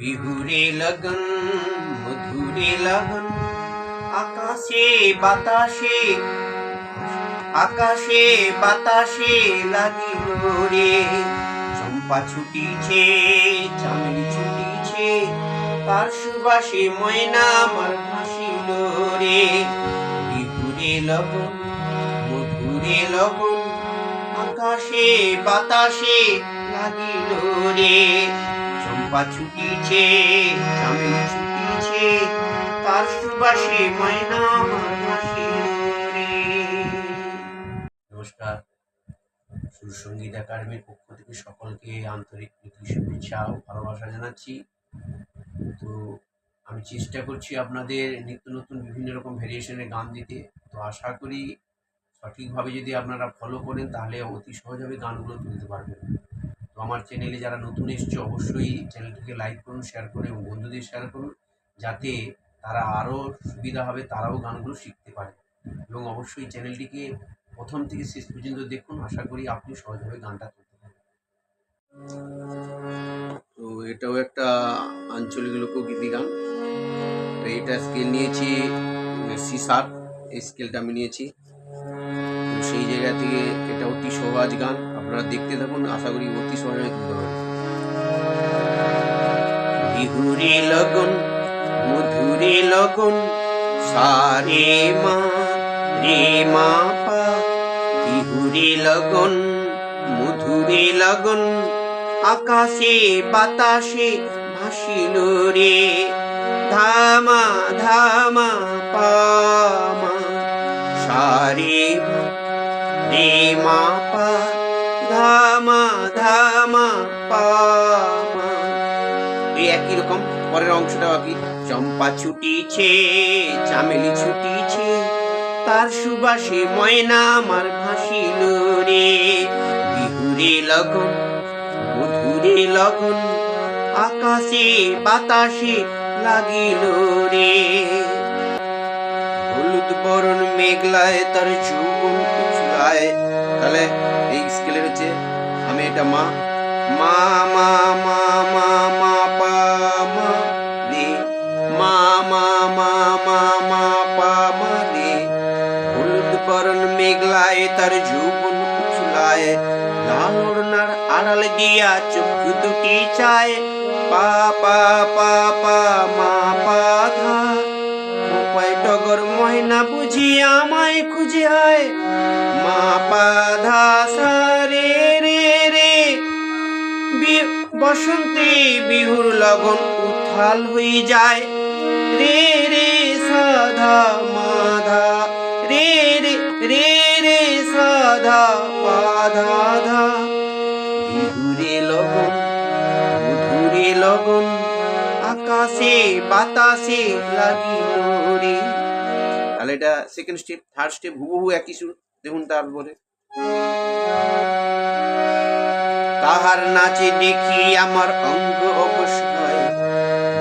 বিহুরে লগন, মধুরে লগন, আকাশে বাতাসে আকাশে বাতাসে লাগিল রে। চম্পা ছুটিছে চামেলি ছুটিছে, তার সুবাসে ময়না আমার ভাসিল রে। বিহুরে লগন, মধুরে লগন, আকাশে বাতাসে লাগিল রে। চম্পা ছুটিছে চামেলি ছুটিছে, তার সুবাসে ময়না নমস্কার। সুর সংগীত একাডেমির পক্ষ থেকে সকলকে আন্তরিক প্রীতি, শুভেচ্ছা ও ভালোবাসা জানাচ্ছি। তো আমি চেষ্টা করছি আপনাদের নিত্য নতুন বিভিন্ন রকম ভেরিয়েশনের গান দিতে। তো আশা করি সঠিকভাবে যদি আপনারা ফলো করেন, তাহলে অতি সহজভাবে গানগুলো তুলতে পারবেন। আমার চ্যানেলে যারা নতুন এসছে, অবশ্যই চ্যানেলটিকে লাইক করুন শেয়ার করুন এবং বন্ধুদের শেয়ার করুন, যাতে তারা আরও সুবিধা হবে, তারাও গানগুলো শিখতে পারে। এবং অবশ্যই চ্যানেলটিকে প্রথম থেকে শেষ পর্যন্ত দেখুন, আশা করি আপনি সহজভাবে গানটা তুলতে পারবেন। তো এটাও একটা আঞ্চলিক লোকগীতি গান। তো এটা স্কেল নিয়েছি সি শার্প এই স্কেলটা আমি নিয়েছি। সেই জায়গা থেকে এটা অতি সহজ গান। আপনারা দেখতে থাকুন, আশা করি অতি সহজে তুলতে পারবেন বিহুরে লগন, মধুরে লগন, সারে মা, রে মা পা। বিহুরে লগন, মধুরে লগন, আকাশে বাতাসে ভাসিল রে। ধামা ধামা পামা সারে রে মা ধামা পামা। এই একই রকম, পরের অংশটা বাকি চম্পা ছুটিছে, চামেলি ছুটিছে, তার সুবাসে ময়না আমার ভাসিল রে। বিহুরে লগন, মধুরে লগন, আকাশে, বাতাসে লাগিল রে। হলুদ বরণ মেঘলায় তার চুবন কুচলায় তাহলে এই স্কেলের হচ্ছে, আমি এটা মা বরণ মেঘলায় তার যৌবন কুচলায় লাল ওড়নার আড়াল দিয়া চোখ দুটি চায়। পা পা পা পা, মা, পা, ধা। উপায় টগর ময়না বুঝি আমায় খুঁজে আয়। মা, পা বসন্তে বিহুর লগন উথাল হয়ে যায়। রে রে, সাধা, মাধা, রে রে রে রে, সাধা পাধা ধা। বিহুরে লগন, মধুরে লগন, আকাশে, বাতাসে লাগিল রে। তাহলে এটা সেকেন্ড স্টেপ থার্ড স্টেপ হুবহু একই সুর, দেখুন তারপরে। তাহার নাচে দেখি আমার অঙ্গ অবশ হয়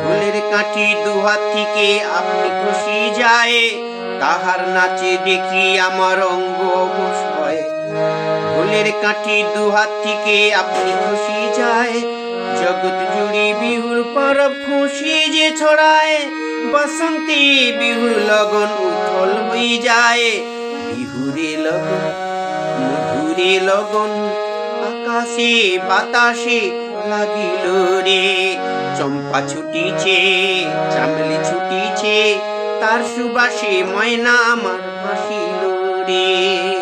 ঢোলের কাঠি দুহাত থেকে আপনি খুশি যায়, তাহার নাচে দেখি আমার অঙ্গ অবশ হয় ঢোলের কাঠি দুহাত থেকে আপনি খুশি যায়, জগৎ জুড়ি বিহুর পরব খুশি যে ছড়ায়, বসন্তে বিহুর লগন উথল হয়ে যায়। বিহুরে লগন, মধুরে লগন আকাশে বাতাসে লাগিল রে? চম্পা ছুটিছে চামলি ছুটিছে তার সুবাসে ময়না আমার হাসিল রে।